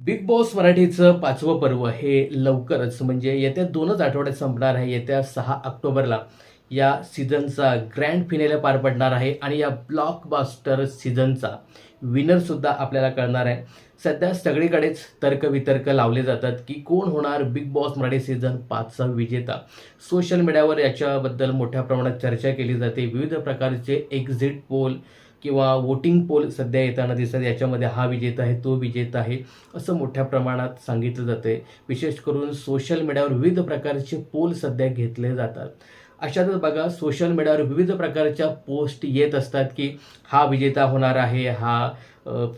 Big boss मराठीचं पाचवं पर्व हे लवकरच म्हणजे येत्या दोनच आठवड्यात संपणार आहे. येत्या सहा ऑक्टोबरला या सीझनचा ग्रँड फिनेला पार पडणार आहे आणि या ब्लॉकबास्टर सीझनचा विनरसुद्धा आपल्याला कळणार आहे. सध्या सगळीकडेच तर्कवितर्क लावले जातात की कोण होणार बिग बॉस मराठी सीझन पाचचा विजेता. सोशल मीडियावर याच्याबद्दल मोठ्या प्रमाणात चर्चा केली जाते. विविध प्रकारचे एक्झिट पोल किंवा वोटिंग पोल सध्या येताना दिसतात याच्यामध्ये हा विजेता आहे तो विजेता आहे असं मोठ्या प्रमाणात सांगितलं जातं आहे विशेष करून सोशल मीडियावर विविध प्रकारचे पोल सध्या घेतले जातात. अशातच बघा सोशल मीडियावर विविध प्रकारच्या पोस्ट येत असतात की हा विजेता होणार आहे हा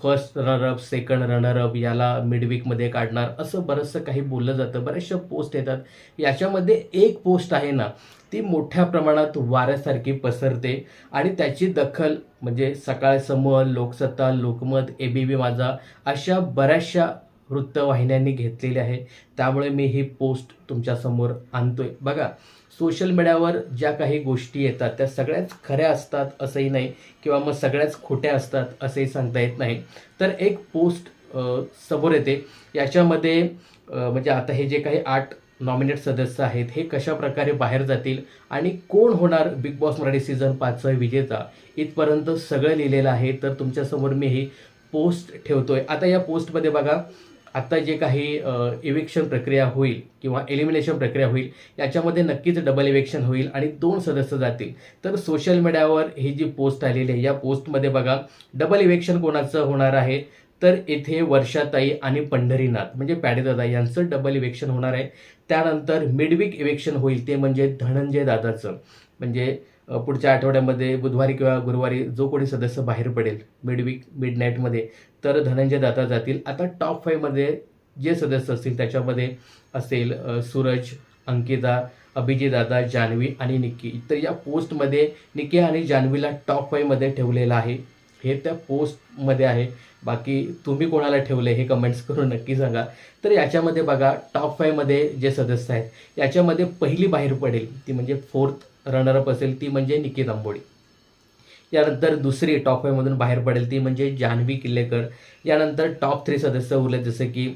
फर्स्ट रनरअप सेकंड रनरअप याला मिडवीकमध्ये काढणार असं बरंचसं काही बोललं जातं. बऱ्याचशा पोस्ट येतात. याच्यामध्ये एक पोस्ट आहे ना ती मोठ्या प्रमाणात वाऱ्यासारखी पसरते आणि त्याची दखल म्हणजे सकाळ समूह लोकसत्ता लोकमत ए बी बी माझा अशा बऱ्याचशा वृत्तवाहिन्यांनी घेतलेली आहे. त्यामुळे मी ही पोस्ट तुमच्यासमोर आणतोय. बघा सोशल मीडियावर ज्या काही गोष्टी येतात त्या सगळ्याच खऱ्या असतात असंही नाही किंवा मग सगळ्याच खोट्या असतात असंही सांगता येत नाही. तर एक पोस्ट समोर येते. याच्यामध्ये म्हणजे आता हे जे काही आठ नॉमिनेट सदस्य आहेत हे कशा प्रकारे बाहेर जातील आणि कोण होणार बिग बॉस मराठी सीझन पाचचा विजेता इथपर्यंत सगळं लिहिलेलं आहे. तर तुमच्यासमोर मी ही पोस्ट ठेवतोय. आता या पोस्टमध्ये बघा आत्ता जे काही इव्हेक्शन प्रक्रिया होईल किंवा एलिमिनेशन प्रक्रिया होईल याच्यामध्ये नक्कीच डबल इव्हेक्शन होईल आणि दोन सदस्य जातील. तर सोशल मीडियावर ही जी पोस्ट आलेली आहे या पोस्टमध्ये बघा डबल इव्हेक्शन कोणाचं होणार आहे? तर येथे वर्षाताई आणि पंढरीनाथ म्हणजे पॅडेदादा यांचं डबल इव्हेक्शन होणार आहे. त्यानंतर मिडवीक इव्हेक्शन होईल ते म्हणजे धनंजय दादाचं. म्हणजे पुढच्या आठवड्यामध्ये बुधवारी किंवा गुरुवारी जो कोणी सदस्य बाहेर पडेल मिडवीक मिड नाईटमध्ये तर धनंजय दादा जातील. आता टॉप फाईव्हमध्ये जे सदस्य असतील त्याच्यामध्ये असेल सूरज अंकिता अभिजित दादा जान्हवी आणि निक्की. तर या पोस्टमध्ये निक्की आणि जान्हवीला टॉप फाईव्हमध्ये ठेवलेलं आहे. हे त्या पोस्टमध्ये आहे. बाकी तुम्ही कोणाला ठेवले हे कमेंट्स करून नक्की सांगा. तर याच्यामध्ये बघा टॉप फायमध्ये जे सदस्य आहेत याच्यामध्ये पहिली बाहेर पडेल ती म्हणजे फोर्थ रनरअप असेल ती म्हणजे निकित आंबोडी. यानंतर दुसरी टॉप फायमधून बाहेर पडेल ती म्हणजे जान्हवी किल्लेकर. यानंतर टॉप थ्री सदस्य उरले जसे की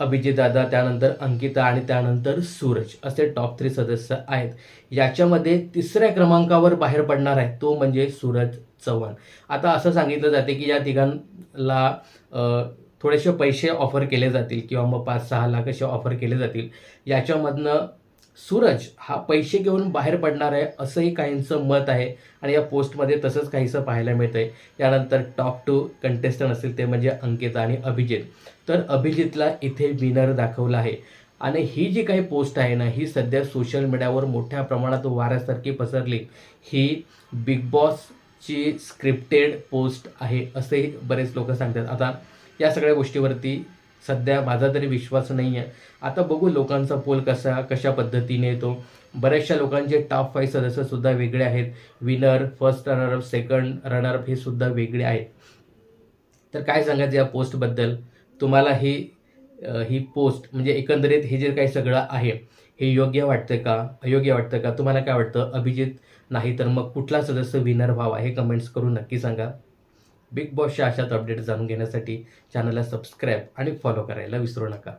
अभिजित दादा त्यानंतर अंकिता आणि त्यानंतर सूरज असे टॉप थ्री सदस्य आहेत. याच्यामध्ये तिसऱ्या क्रमांकावर बाहेर पडणार आहे तो म्हणजे सूरज चव्हाण. आता असं सांगितलं जाते की या तिघांना थोडेसे पैसे ऑफर केले जातील किंवा मग पाच सहा लाख असे ऑफर केले जातील. याच्यामधनं सूरज हा पैसे घेऊन बाहेर पडणार आहे असंही काहींचं मत आहे. आणि या पोस्टमध्ये तसंच काहीसं पाहायला मिळतं आहे यानंतर टॉप टू कंटेस्टंट असतील ते म्हणजे अंकिता आणि अभिजित. तर अभिजितला इथे विनर दाखवला आहे. आणि ही जी काही पोस्ट आहे ना ही सध्या सोशल मीडियावर मोठ्या प्रमाणात वाऱ्यासारखी पसरली. ही बिग बॉसची स्क्रिप्टेड पोस्ट आहे असेही बरेच लोक सांगतात. आता या सगळ्या गोष्टीवरती सध्या माझा तरी विश्वास नाही आहे आता बघू लोकांचा पोल कसा कशा पद्धतीने येतो. बऱ्याचशा लोकांचे टॉप फाईव्ह सदस्यसुद्धा वेगळे आहेत. Winner first runner up second runner up हे सुद्धा वेगळे आहेत. तर काय सांगायचं या पोस्टबद्दल तुम्हाला ही ही पोस्ट म्हणजे एकंदरीत हे जे काही सगळं आहे हे योग्य वाटतं का? अयोग्य वाटतं का? तुम्हाला काय वाटतं? अभिजित नाही तर मग कुठला सदस्य विनर व्हावा? हे कमेंट्स करून नक्की सांगा. बिग बॉसच्या अशाच अपडेट जाणून घेण्यासाठी चॅनलला सबस्क्राईब आणि फॉलो करायला विसरू नका.